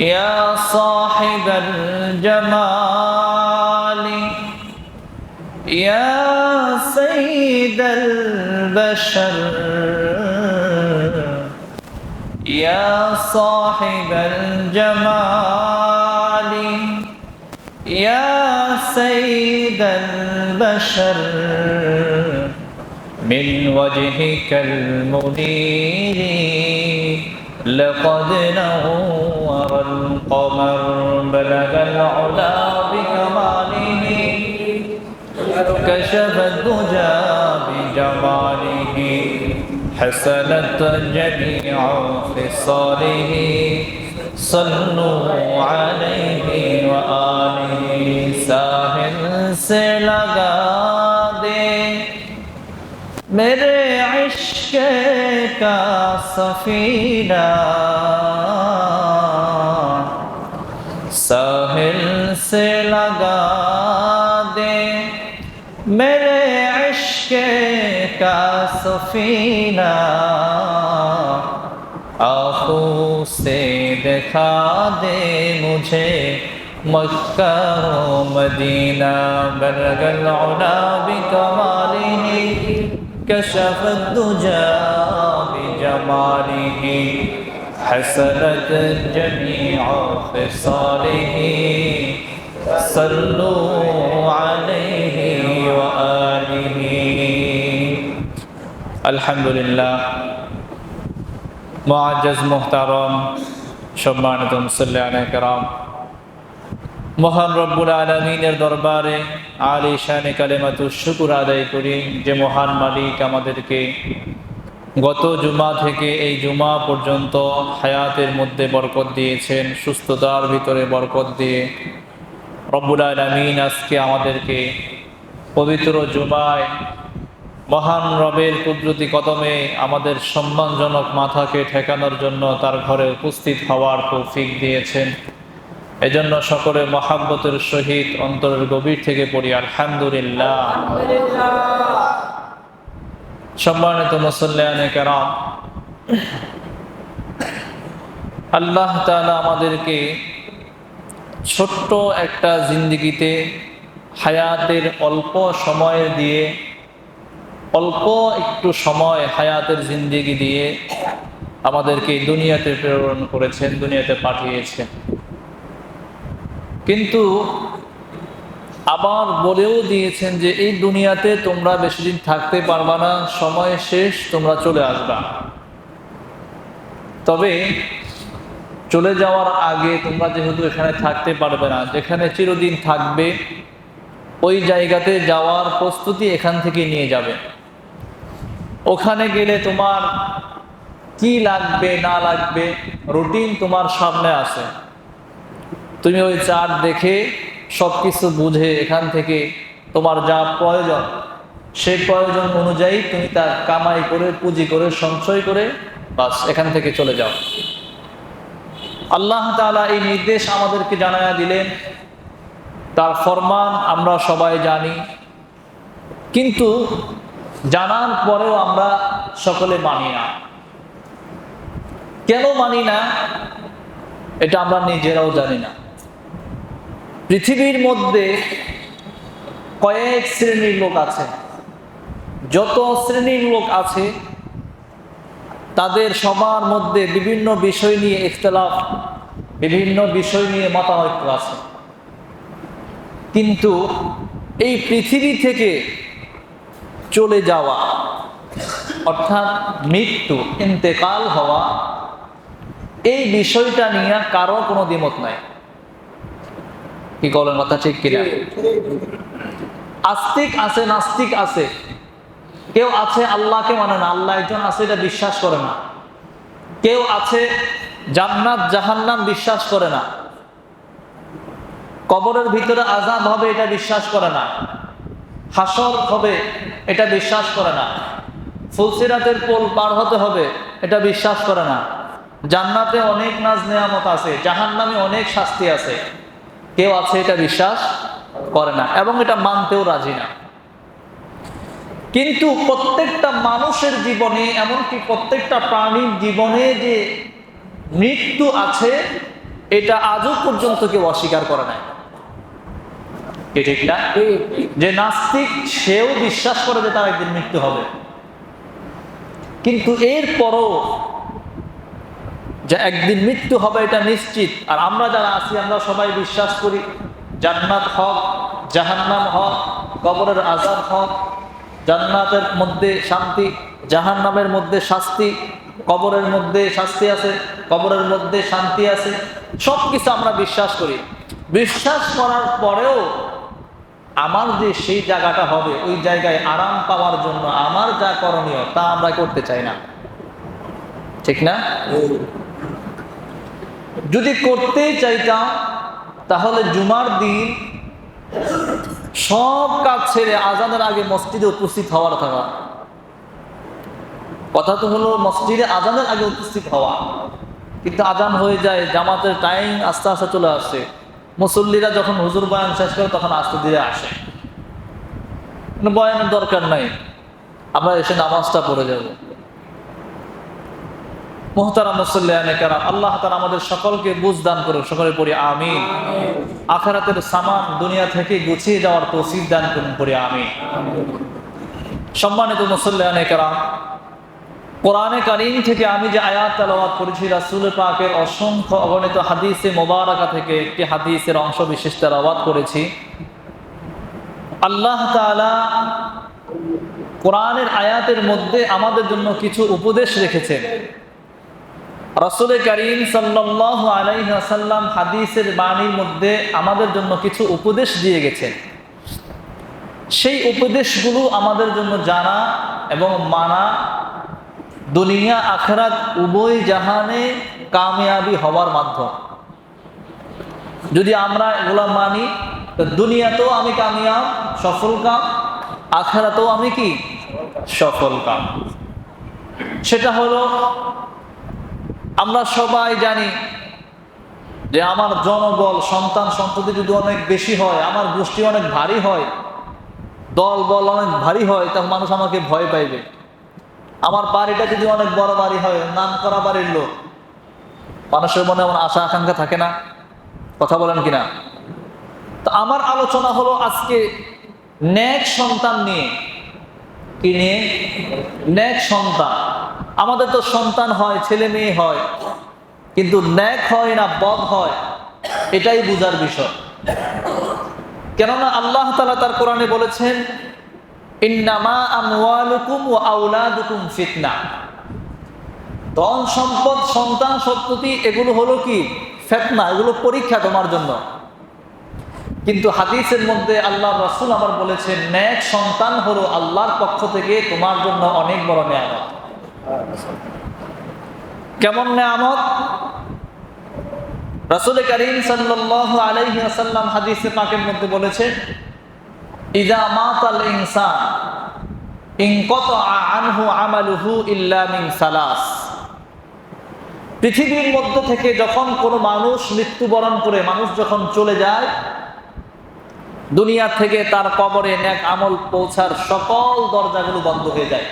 يا صاحب الجمال يا سيد البشر يا صاحب الجمال يا سيد البشر. من وجهك المنير. لقد نور القمر بلغ العلا بكماله كشف الدجى بجماله حسنت جميع خصاله صلوا عليه وآله ساحل سے لگا دے میرے इश्क का सफीना साहिल से लगा दे मेरे इश्क का सफीना आँखों से दिखा दे मुझे मक्का मदीना, बरगल भी बिकमालिही كشف الدجى بجماله حسنت جميع خصاله صلوا عليه وآله الحمد لله معجز محترم সম্মানিত মুসল্লিয়ানে কেরাম মহান রব্বুল আলমিনের দরবারে আলী শানে কালেমাতু শুকুর আদায় করি যে মহান মালিক আমাদেরকে গত জুমা থেকে এই জুমা পর্যন্ত হায়াতের মধ্যে বরকত দিয়েছেন, সুস্থতার ভিতরে বরকত দিয়ে রব্বুল আলমিন আজকে আমাদেরকে পবিত্র জুমায় মহান রবের কুদরতি কদমে আমাদের সম্মানজনক মাথাকে ঠেকানোর জন্য তার ঘরে উপস্থিত হওয়ার তৌফিক দিয়েছেন। এজন্য সকলে মহাব্বতের সহিত অন্তরের গভীর থেকে পড়ি, আলহামদুলিল্লাহ। সম্মানিত মুসল্লায়ানে কেরাম, আল্লাহ তাআলা আমাদেরকে ছোট্ট একটা জিন্দিগিতে হায়াতের অল্প সময় দিয়ে, অল্প একটু সময় হায়াতের জিন্দিগি দিয়ে আমাদেরকে দুনিয়াতে প্রেরণ করেছেন, দুনিয়াতে পাঠিয়েছেন। কিন্তু আবার বলেও দিয়েছেন যে এই দুনিয়াতে তোমরা বেশি দিন থাকতে পারবা না, সময় শেষ, তোমরা চলে আসবা। তবে চলে যাওয়ার আগে তোমরা যেহেতু এখানে থাকতে পারবে না, যেখানে চিরদিন থাকবে, ওই জায়গাতে যাওয়ার প্রস্তুতি এখান থেকে নিয়ে যাবে। ওখানে গেলে তোমার কি লাগবে, না লাগবে, রুটিন তোমার সামনে আছে। তুমি ওই চার্ট দেখে সব কিছু বুঝে এখান থেকে তোমার যা প্রয়োজন, সেই প্রয়োজন অনুযায়ী তুমি তার কামাই করে, পুঁজি করে, সঞ্চয় করে বাস, এখান থেকে চলে যাও। আল্লাহ তালা এই নির্দেশ আমাদেরকে জানায়া দিলেন। তার ফরমান আমরা সবাই জানি। কিন্তু জানার পরেও আমরা সকলে মানি না। কেন মানি না? এটা আমরা নিজেরাও জানি না। পৃথিবীর মধ্যে কয়েক শ্রেণির লোক আছে। যত শ্রেণির লোক আছে, তাদের সবার মধ্যে বিভিন্ন বিষয় নিয়ে ইখতলাফ, বিভিন্ন বিষয় নিয়ে মতানৈক্য আছে। কিন্তু এই পৃথিবী থেকে চলে যাওয়া, অর্থাৎ মৃত্যু, ইন্তেকাল হওয়া, এই বিষয়টা নিয়ে কারও কোনো দ্বিমত নাই। কি বলেন কথা ঠিক কিনা? আস্তিক আছে, নাস্তিক আছে। কেউ আছে আল্লাহকে মানে না, আল্লাহ একজন আছে এটা বিশ্বাস করে না। কেউ আছে জান্নাত, জাহান্নাম বিশ্বাস করে না। কবরের ভিতরে আজাব হবে এটা বিশ্বাস করে না। হাসর হবে এটা বিশ্বাস করে না। ফুলসিরাতের পোল পার হতে হবে এটা বিশ্বাস করে না। জান্নাতে অনেক নাজ নেয়ামত আছে, জাহান্নামে অনেক শাস্তি আছে। কেউ আছে, এটা বিশ্বাস করে না এবং এটা মানতেও রাজি না। কিন্তু প্রত্যেকটা মানুষের জীবনে, এমনকি প্রত্যেকটা প্রাণীর জীবনে যে মৃত্যু আছে, এটা আজও পর্যন্ত কেউ অস্বীকার করে নাই। ঠিক না? যে নাস্তিক, সেও বিশ্বাস করে যে তার একদিন মৃত্যু হবে। কিন্তু এর পরও যে একদিন মৃত্যু হবে, এটা নিশ্চিত। আর আমরা যারা আছি আমরা সবাই বিশ্বাস করি, জান্নাত হক, জাহান্নাম হক, কবরের আজাদ হক, জান্নাতের মধ্যে শান্তি, জাহান্নামের মধ্যে শাস্তি, কবরের মধ্যে শাস্তি আছে, কবরের মধ্যে শান্তি আছে সব কিছু আমরা বিশ্বাস করি। বিশ্বাস করার পরেও আমার যে সেই জায়গাটা হবে, ওই জায়গায় আরাম পাওয়ার জন্য আমার যা করণীয়, তা আমরা করতে চাই না। ঠিক না? যদি করতেই চাইতাম, তাহলে জুমার দিন সব কাজ ছেড়ে আজানের আগে মসজিদে উপস্থিত হওয়ার থাকা কথা তো হলো মসজিদে আজানের আগে উপস্থিত হওয়া। কিন্তু আজান হয়ে যায়, জামাতের টাইম আস্তে আস্তে চলে আসছে মুসল্লিরা যখন হুজুর বয়ান শেষ করে তখন আস্তে ধীরে আসে। বয়ানের দরকার নাই। আমরা এসে নামাজটা পড়ে যাব। মোহতারা মুসল্লিয়ানে কারাম আল্লাহ তারা আমাদের সকলকে বুঝ দান করুন সকলে পড়ি আমিন। আখেরাতের সামান দুনিয়া থেকে গুছিয়ে যাওয়ার তৌসিফ দান করুন পড়ি আমিন। সম্মানিত মুসল্লিয়ানে কারাম কোরআনে কারিম থেকে আমি যে আয়াত তালাওয়াত করেছি রাসুল পাকের অসংখ্য অগণিত হাদিসে মোবারকা থেকে একটি হাদিসের অংশ বিশেষ তালাওয়াত করেছি। আল্লাহ কোরআনের আয়াতের মধ্যে আমাদের জন্য কিছু উপদেশ রেখেছেন। রসুল করিম সাল্লাহ আলাইসাল্লাম হাদিসের বাণীর মধ্যে আমাদের জন্য কিছু উপদেশ দিয়ে গেছেন। সেই উপদেশগুলো আমাদের জন্য জানা এবং মানা দুনিয়া আখরাত উভয় জাহানে কামিয়াবি হওয়ার মাধ্যম। যদি আমরা এগুলা মানি, তো দুনিয়াতেও আমি কামিয়াব সফল কাম আখেরাতেও আমি কি? সফল কাম সেটা হলো আমরা সবাই জানি যে আমার জনবল, সন্তান সন্ততি যদি অনেক বেশি হয়, আমার গোষ্ঠী অনেক ভারী হয়, দল বল অনেক ভারী হয়, তখন মানুষ আমাকে ভয় পাইবে। আমার বাড়িটা যদি অনেক বড় বাড়ি হয়, নাম করা বাড়ির লোক, মানুষের মনে এমন আশা আকাঙ্ক্ষা থাকে না? কথা বলেন কিনা? তো আমার আলোচনা হলো আজকে ন্যাক সন্তান নিয়ে। কি নিয়ে? ন্যাক সন্তান। আমাদের তো সন্তান হয়, ছেলে মেয়ে হয়, কিন্তু ন্যাক হয় না, বদ হয়, এটাই বুঝার বিষয়। কেননা আল্লাহ তালা তার কোরআনে বলেছেন, ইন্নামা আমওয়ালুকুম ওয়া আওলাদুকুম ফিতনা। ধন সম্পদ, সন্তান সন্ততি এগুলো হলো কি? ফেতনা, এগুলো পরীক্ষা তোমার জন্য। কিন্তু হাদিসের মধ্যে আল্লাহ রসুল আবার বলেছেন ন্যাক সন্তান হলো আল্লাহর পক্ষ থেকে তোমার জন্য অনেক বড় নেয়ামত। কেমন নেয়ামত? রাসুল করিম সাল্লাহ আলাইহি আসাল্লাম হাদিসে পাকের মধ্যে বলেছেন আনহু সালাস। পৃথিবীর মধ্য থেকে যখন কোনো মানুষ মৃত্যুবরণ করে, মানুষ যখন চলে যায় দুনিয়া থেকে তার কবরে ন্যাক আমল পৌঁছার সকল দরজাগুলো বন্ধ হয়ে যায়।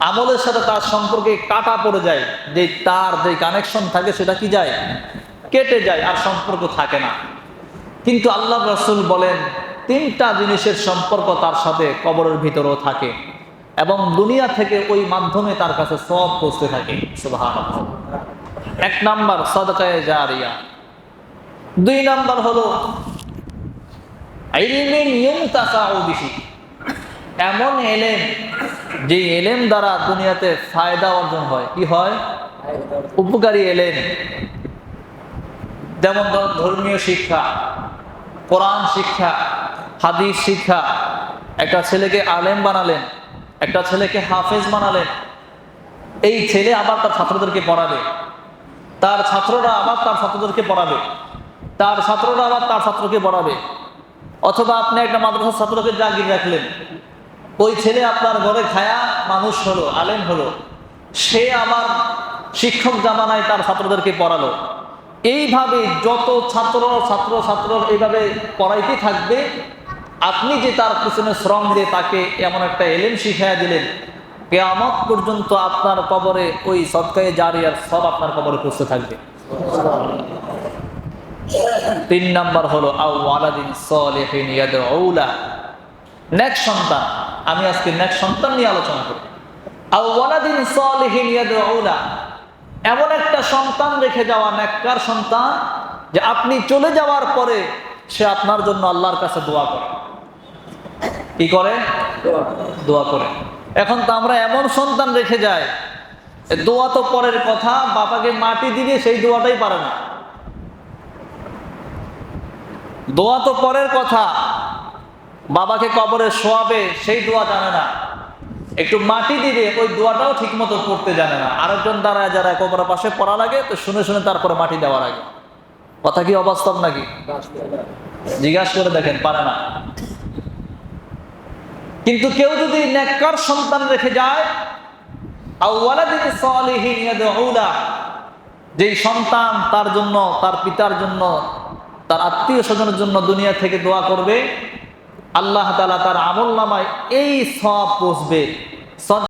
আমলের সাথে তার সম্পর্কে কাটা পড়ে যায়। যে তার যে কানেকশন থাকে সেটা কি যায়? কেটে যায় আর সম্পর্ক থাকে না। কিন্তু আল্লাহ রসুল বলেন, তিনটা জিনিসের সম্পর্ক তার সাথে কবরের ভিতরেও থাকে এবং দুনিয়া থেকে ওই মাধ্যমে তার কাছে সব পৌঁছতে থাকে। এক নাম্বার সদকায়ে জারিয়া। দুই নাম্বার হলো এমন এলেম যে এলেম দ্বারা দুনিয়াতে ফায়দা অর্জন হয়। কি হয়? উপকারী এলেম। যেমন ধর- ধর্মীয় শিক্ষা, কোরআন শিক্ষা, হাদিস শিক্ষা। একটা ছেলেকে আলেম বানালেন, একটা ছেলেকে হাফেজ বানালেন। এই ছেলে আবার তার ছাত্রদেরকে পড়াবে। তার ছাত্ররা আবার তার ছাত্রদেরকে পড়াবে। তার ছাত্ররা আবার তার ছাত্রকে পড়াবে। অথবা আপনি একটা মাদ্রাসার ছাত্রকে জাগির রাখলেন। ওই ছেলে আপনার ঘরে খায়া মানুষ হলো, আলেম হলো। সে আবার শিক্ষক জামানায় তার ছাত্রদেরকে পড়ালো। এইভাবে যত ছাত্র ছাত্র ছাত্র এইভাবে পড়াইতে থাকবে, আপনি যে তার পিছনে শ্রম দিয়ে তাকে এমন একটা এলেম শিখাইয়া দিলেন, কেয়ামত পর্যন্ত আপনার কবরে ওই সৎকায়ে জারিয়ার সব আপনার কবরে পৌঁছতে থাকবে। তিন নাম্বার হলো আউ ওয়ালাদিন সালিহিন ইয়াদউলা। নেক সন্তান, আমি আজকে নেক সন্তান নিয়ে আলোচনা করি আউ ওয়ালাদিন সালিহিন ইয়াদউলা, এমন একটা সন্তান রেখে যাওয়া নেককার সন্তান যে আপনি চলে যাওয়ার পরে সে আপনার জন্য আল্লাহর কাছে দোয়া করে। কি করে? দোয়া করে। এখন তো আমরা এমন সন্তান রেখে যাই দোয়া তো পরের কথা, বাবাকে মাটি দিবে সেই দোয়াটাই পারে না। দোয়া তো পরের কথা। বাবাকে কবরে শোয়াবে, সেই দোয়া জানে না। একটু মাটি দিবে ওই দোয়াটাও ঠিক মতো পড়তে জানে না। আরেকজন দাঁড়ায় যারা কবরের পাশে পড়া লাগে, তো শুনে শুনে তারপরে মাটি দেওয়া লাগে। কথা কি অবাস্তব নাকি? জিজ্ঞাসা করে দেখেন, পারে না। কিন্তু কেউ যদি নেককার সন্তান রেখে যায় যেই সন্তান তার জন্য, তার পিতার জন্য তার আত্মীয় স্বজনের জন্য দুনিয়া থেকে দোয়া করবে, আল্লাহ তালা তার আমল নামায় এই সব পৌঁছবে